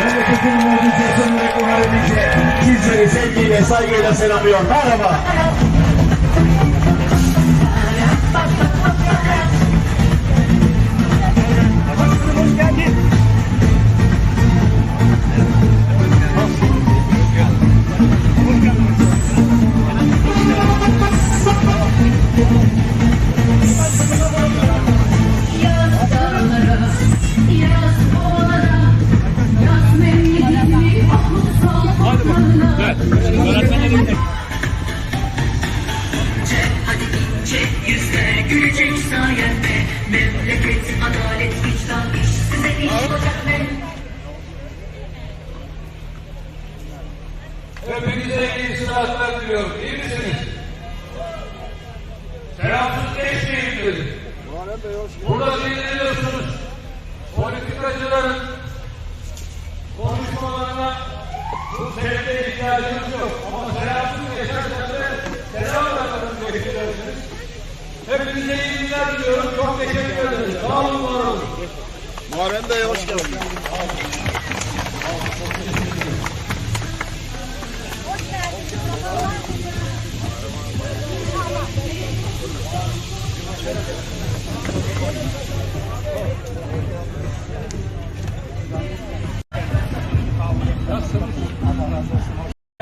Memleketin Nuri Kumarı Bilge. Sizleri sevgiyle, saygıyla selamlıyor. Merhaba. Hadi ince yüzle gülecek sayende Memleket, adalet, vicdan, iş? Hepinize iyi sıhhatler diliyorum. İyi misiniz? Selamsız geçmeyin dedim. Burada dinleniyorsunuz. Politikacıların konuşmalarına bu sevde ihtiyacımız yok. Ama selamsız geçerken de selam vermeden geçiyorsunuz. Hepinize iyi günler diliyorum. Çok teşekkür ederim. Sağ olun, var olun. Muharrem Bey hoş geldiniz.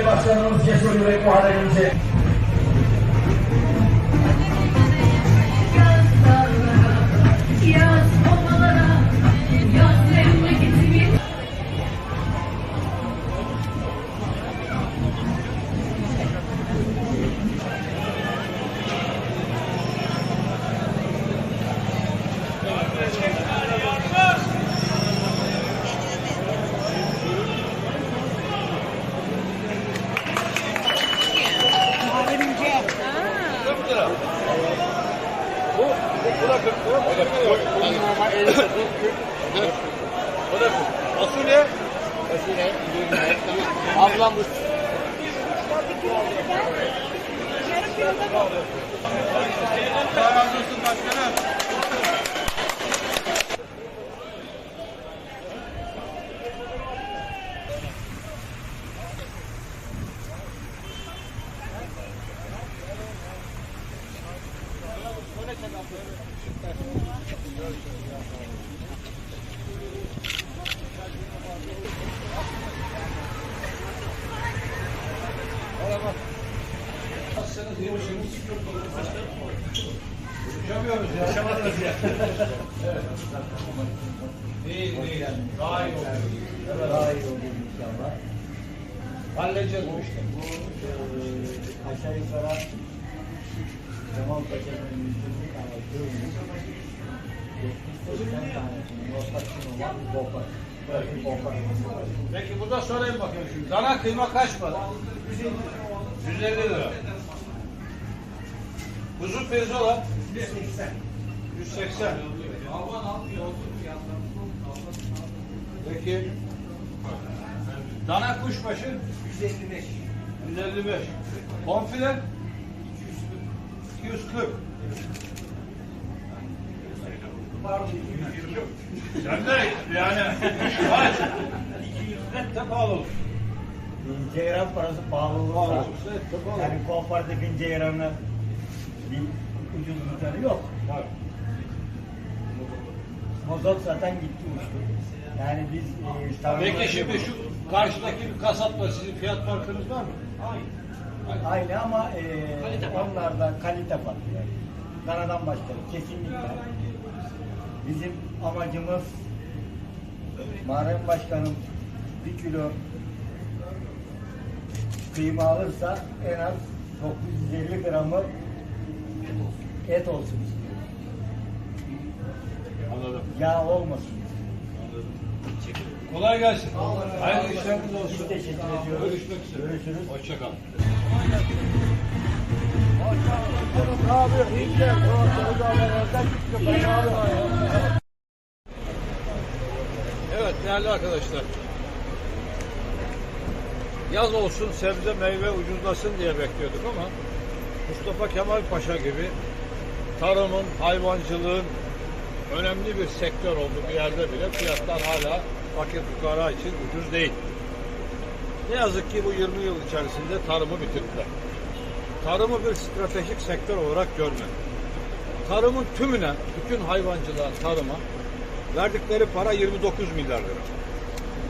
Başkanımız Cesur Yürek Muharebimize. Fasulye. Ablam bu. Allah razı olsun başkanım. Değil, değil. Daha iyi olur. Daha iyi olur inşallah. Halledeceğiz bu işleri. Bu e, aşağı yukarı Cemal Paşa'nın yüzünü tane köyünün 70-80 tanesinin ortasını olan bokar. Belki bokar. Peki burada sorayım bakayım şimdi. Dana kıyma kaç para? 150 lira. Kuzu pirzola? 180. 180. Peki. Dana kuşbaşı? 155. 155. Bonfile? 240. Sen de yani kaç? 200 de pahalı olur. Ceyran parası pahalı olursa yani Kooperatif'in ceyranı bir ucuz bir tane yok. Tabii. Mozot zaten gitti uçtu. Yani biz e, tarımda- Peki şimdi şu karşıdaki bir kasapla sizin fiyat farkınız var mı? Aynı ama e, onlarda kalite farkı yani. Kanadan başka kesinlikle. Bizim amacımız Muharrem Başkanım bir kilo kıyma alırsa en az 950 gramı et olsun istiyoruz. Anladım. Yağ olmasın. Kolay gelsin. Hayırlı işleriniz olsun. Biz teşekkür ediyoruz. Görüşmek üzere. Görüşürüz. Hoşçakalın. Evet değerli arkadaşlar. yaz olsun sebze meyve ucuzlasın diye bekliyorduk ama Mustafa Kemal Paşa gibi tarımın, hayvancılığın önemli bir sektör olduğu bir yerde bile fiyatlar hala fakir fukara için ucuz değil. Ne yazık ki bu 20 yıl içerisinde tarımı bitirdiler. Tarımı bir stratejik sektör olarak görmedi. Tarımın tümüne, bütün hayvancılığa, tarıma verdikleri para 29 milyar lira.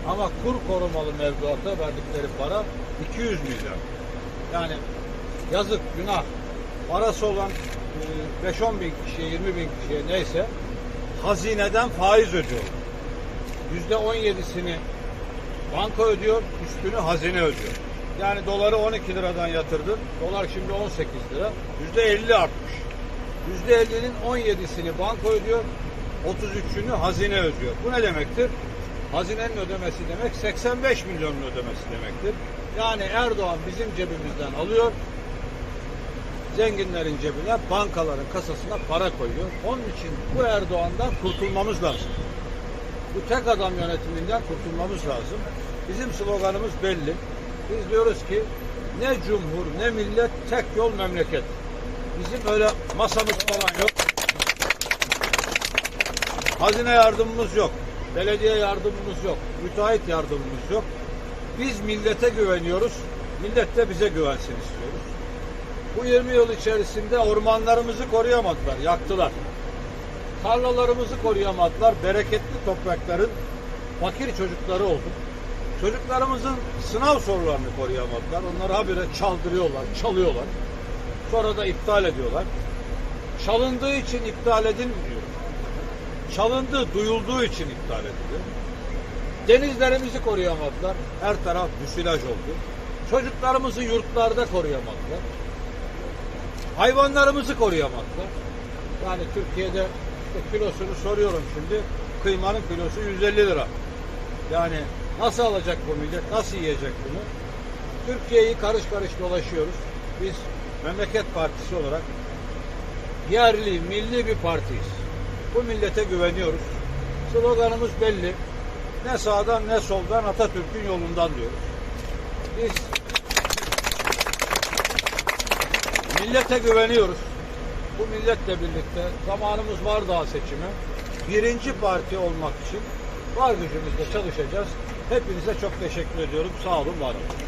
Ama kur korumalı mevduata verdikleri para 200 milyar. Yani yazık, günah. Parası olan e, 5-10 bin kişiye, 20 bin kişiye neyse hazineden faiz ödüyor. Yüzde 17'sini banka ödüyor, üstünü hazine ödüyor. Yani doları 12 liradan yatırdın, dolar şimdi 18 lira, yüzde 50 artmış. Yüzde 50'nin 17'sini banka ödüyor, 33'ünü hazine ödüyor. Bu ne demektir? Hazinenin ödemesi demek 85 milyonun ödemesi demektir. Yani Erdoğan bizim cebimizden alıyor, zenginlerin cebine, bankaların kasasına para koyuyor. Onun için bu Erdoğan'dan kurtulmamız lazım. Bu tek adam yönetiminden kurtulmamız lazım. Bizim sloganımız belli. Biz diyoruz ki ne cumhur ne millet tek yol memleket. Bizim öyle masamız falan yok. Hazine yardımımız yok. Belediye yardımımız yok. Müteahhit yardımımız yok. Biz millete güveniyoruz. Millet de bize güvensin istiyoruz. Bu 20 yıl içerisinde ormanlarımızı koruyamadılar, yaktılar. Tarlalarımızı koruyamadılar, bereketli toprakların fakir çocukları olduk. Çocuklarımızın sınav sorularını koruyamadılar. Onları habire çaldırıyorlar, çalıyorlar. Sonra da iptal ediyorlar. Çalındığı için iptal edilmiyor. Çalındığı, duyulduğu için iptal ediliyor. Denizlerimizi koruyamadılar. Her taraf müsilaj oldu. Çocuklarımızı yurtlarda koruyamadılar. Hayvanlarımızı koruyamadılar. Yani Türkiye'de işte kilosunu soruyorum şimdi. Kıymanın kilosu 150 lira. Yani nasıl alacak bu millet? Nasıl yiyecek bunu? Türkiye'yi karış karış dolaşıyoruz. Biz Memleket Partisi olarak yerli, milli bir partiyiz. Bu millete güveniyoruz. Sloganımız belli. Ne sağdan ne soldan Atatürk'ün yolundan diyoruz. Biz millete güveniyoruz. Bu milletle birlikte zamanımız var daha seçime. Birinci parti olmak için var gücümüzle çalışacağız. Hepinize çok teşekkür ediyorum. Sağ olun, var olun.